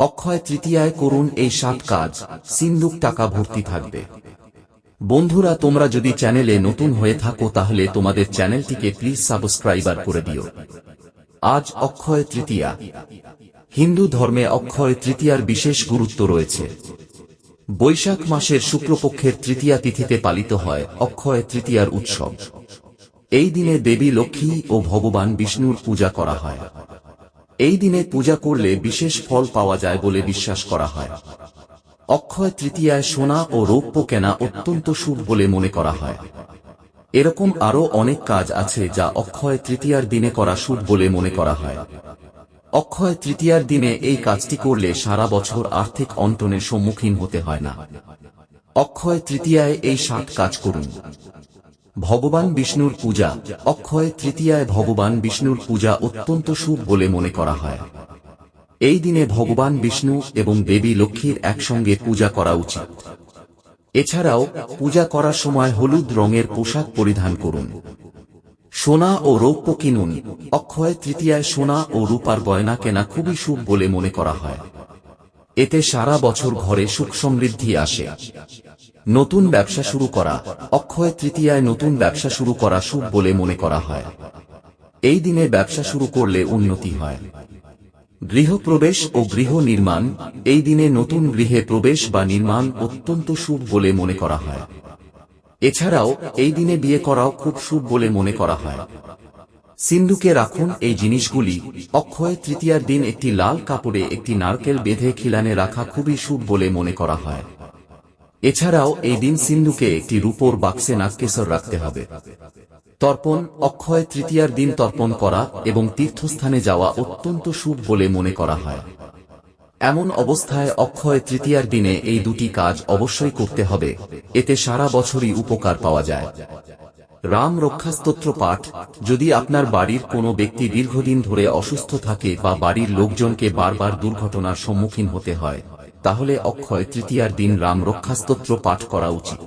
অক্ষয় তৃতীয়ায় করুন এই সাত কাজ, সিন্দুক টাকা ভর্তি থাকবে। বন্ধুরা, তোমরা যদি চ্যানেলে নতুন হয়ে থাকো, তাহলে তোমাদের চ্যানেলটিকে প্লিজ সাবস্ক্রাইবার করে দিও। আজ অক্ষয় তৃতীয়া। হিন্দু ধর্মে অক্ষয় তৃতীয়ার বিশেষ গুরুত্ব রয়েছে। বৈশাখ মাসের শুক্রপক্ষের তৃতীয়া তিথিতে পালিত হয় অক্ষয় তৃতীয়ার উৎসব। এই দিনে দেবী লক্ষ্মী ও ভগবান বিষ্ণুর পূজা করা হয়। এই দিনে পূজা করলে বিশেষ ফল পাওয়া যায় বলে বিশ্বাস করা হয়। অক্ষয় তৃতীয়ায় সোনা ও রৌপ্য কেনা অত্যন্ত শুভ বলে মনে করা হয়। এরকম আরও অনেক কাজ আছে যা অক্ষয় তৃতীয়ার দিনে করা শুভ বলে মনে করা হয়। অক্ষয় তৃতীয়ার দিনে এই কাজটি করলে সারা বছর আর্থিক অন্টনের সম্মুখীন হতে হয় না। অক্ষয় তৃতীয়ায় এই সাত কাজ করুন। ভগবান বিষ্ণুর পূজা, অক্ষয় তৃতীয়ায় ভগবান বিষ্ণুর পূজা অত্যন্ত শুভ বলে মনে করা হয়। এই দিনে ভগবান বিষ্ণু এবং দেবী লক্ষ্মীর একসঙ্গে পূজা করা উচিত। এছাড়াও, পূজা করার সময় হলুদ রঙের পোশাক পরিধান করুন। সোনা ও রৌপ্য কিনুন। অক্ষয় তৃতীয়ায় সোনা ও রূপার গয়না কেনা খুবই শুভ বলে মনে করা হয়। এতে সারা বছর ঘরে সুখ সমৃদ্ধি আসে। নতুন ব্যবসা শুরু করা, অক্ষয় তৃতীয়ায় নতুন ব্যবসা শুরু করা শুভ বলে মনে করা হয়। এই দিনে ব্যবসা শুরু করলে উন্নতি হয়। গৃহপ্রবেশ ও গৃহ নির্মাণ, এই দিনে নতুন গৃহে প্রবেশ বা নির্মাণ অত্যন্ত শুভ বলে মনে করা হয়। এছাড়াও, এই দিনে বিয়ে করাও খুব শুভ বলে মনে করা হয়। সিন্ধুকে রাখুন এই জিনিসগুলি, অক্ষয় তৃতীয়ার দিন একটি লাল কাপড়ে একটি নারকেল বেঁধে খিলানে রাখা খুবই শুভ বলে মনে করা হয়। এছাড়াও এই দিন সিন্ধুকে একটি রূপোর বাক্সে নাগকেশর রাখতে হবে। তর্পণ, অক্ষয় তৃতীয়ার দিন তর্পণ করা এবং তীর্থস্থানে যাওয়া অত্যন্ত শুভ বলে মনে করা হয়। এমন অবস্থায় অক্ষয় তৃতীয়ার দিনে এই দুটি কাজ অবশ্যই করতে হবে। এতে সারা বছরই উপকার পাওয়া যায়। রাম রক্ষাস্তোত্র পাঠ, যদি আপনার বাড়ির কোনো ব্যক্তি দীর্ঘদিন ধরে অসুস্থ থাকে বা বাড়ির লোকজনকে বারবার দুর্ঘটনার সম্মুখীন হতে হয় তাহলে অক্ষয় তৃতীয়ার দিন রাম রক্ষাস্তোত্র পাঠ করা উচিত।